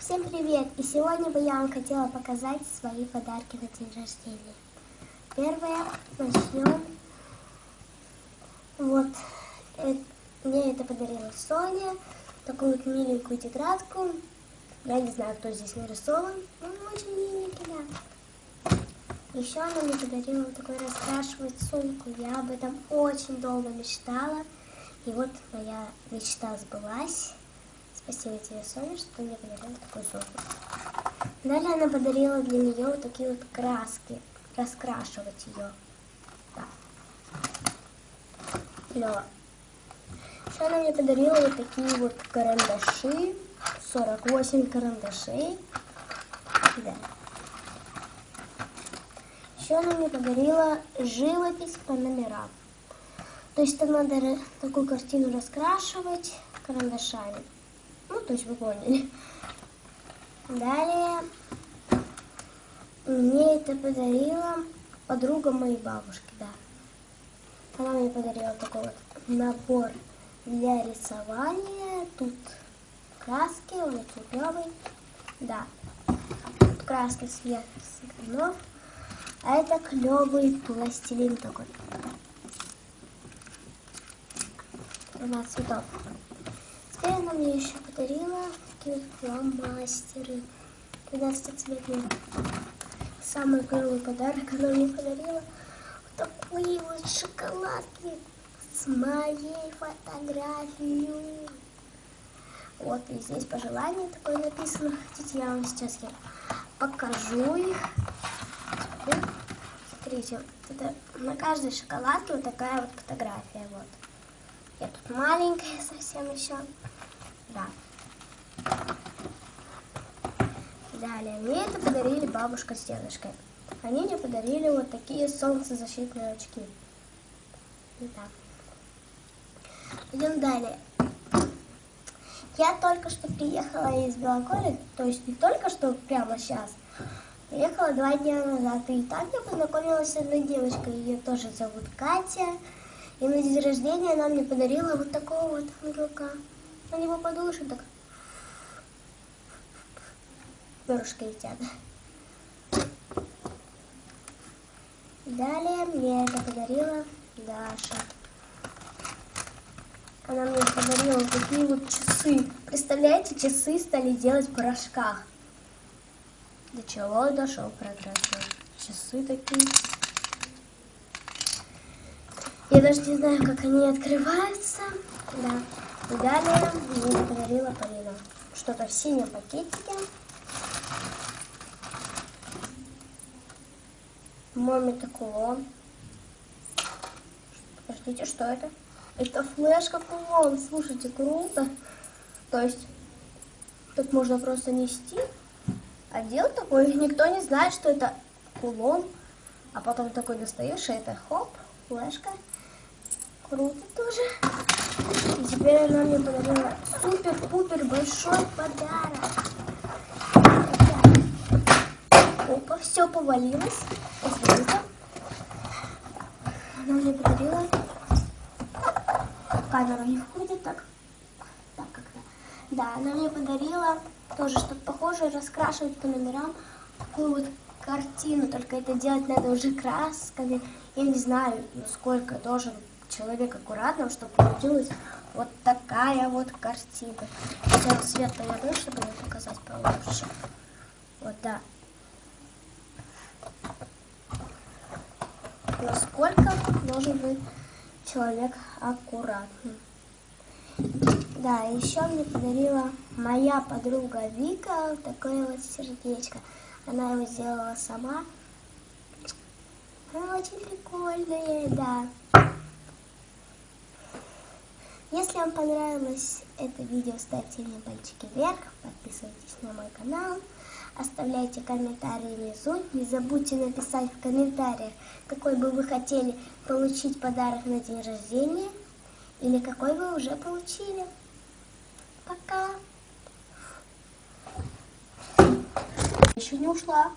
Всем привет! И сегодня бы я вам хотела показать свои подарки на день рождения. Первое, начнем. Вот, э, мне это подарила Соня, такую вот миленькую тетрадку. Я не знаю, кто здесь нарисован, но он очень миленький, да. Еще она мне подарила вот такой раскрашивать сумку. Я об этом очень долго мечтала. И вот моя мечта сбылась. Спасибо тебе, Соня, что мне подарила такую сумку. Далее она подарила для нее вот такие вот краски. Раскрашивать ее. Да. Клево. Еще она мне подарила вот такие вот карандаши. 48 карандашей. Да. Еще она мне подарила живопись по номерам. То есть там надо такую картину раскрашивать карандашами. То есть вы поняли. Далее мне это подарила подруга моей бабушки, да. Она мне подарила такой вот набор для рисования. Тут краски, он очень клевый. Да, тут краски свет цветов. А это клевый пластилин такой. Два цветов. Теперь она мне еще подарила такие фломастеры. 12-цветные. Самый клевый подарок она мне подарила. Вот такие вот шоколадки с моей фотографией. Вот, и здесь пожелание такое написано. Хотите, я вам сейчас я покажу их. Смотрите, это на каждой шоколадке вот такая вот фотография. Вот. Я тут маленькая совсем еще. Да. Далее, мне это подарили бабушка с дедушкой. Они мне подарили вот такие солнцезащитные очки. Итак. Идем далее. Я только что приехала из Белогорья, то есть не только что прямо сейчас, приехала два дня назад. И так я познакомилась с одной девочкой, ее тоже зовут Катя. И на день рождения она мне подарила вот такого вот ангелка. На него подушек так перышки летят. Далее мне это подарила Даша. Она мне подарила такие вот часы. Представляете, часы стали делать в порошках. До чего дошел прогресс? Часы такие. Я даже не знаю, как они открываются. Да. Далее мне подарила Полина. Что-то в синем пакетике. Маме такого. Подождите, что это? Это флешка кулон. Слушайте, круто. То есть, тут можно просто нести. Одел такой, никто не знает, что это кулон. А потом такой достаешь, и это хоп, флешка. Круто тоже. И теперь она мне подарила супер-пупер большой подарок. Опа, все повалилось. Извините. Она мне подарила камера не входит так. Так как-то. Да, она мне подарила тоже что-то похожее, раскрашивать по номерам такую вот картину, только это делать надо уже красками. Я не знаю, сколько должен человек аккуратно, чтобы получилась вот такая вот картина. Хотя свет поверну, чтобы мне показать получше. Вот, да. Насколько должен быть человек аккуратный. Да, еще мне подарила моя подруга Вика такое вот сердечко. Она его сделала сама. Она очень прикольная, да. Вам понравилось это видео, ставьте мне пальчики вверх, подписывайтесь на мой канал. Оставляйте комментарии внизу. Не забудьте написать в комментариях, какой бы вы хотели получить подарок на день рождения или какой вы уже получили. Пока! Еще не ушла.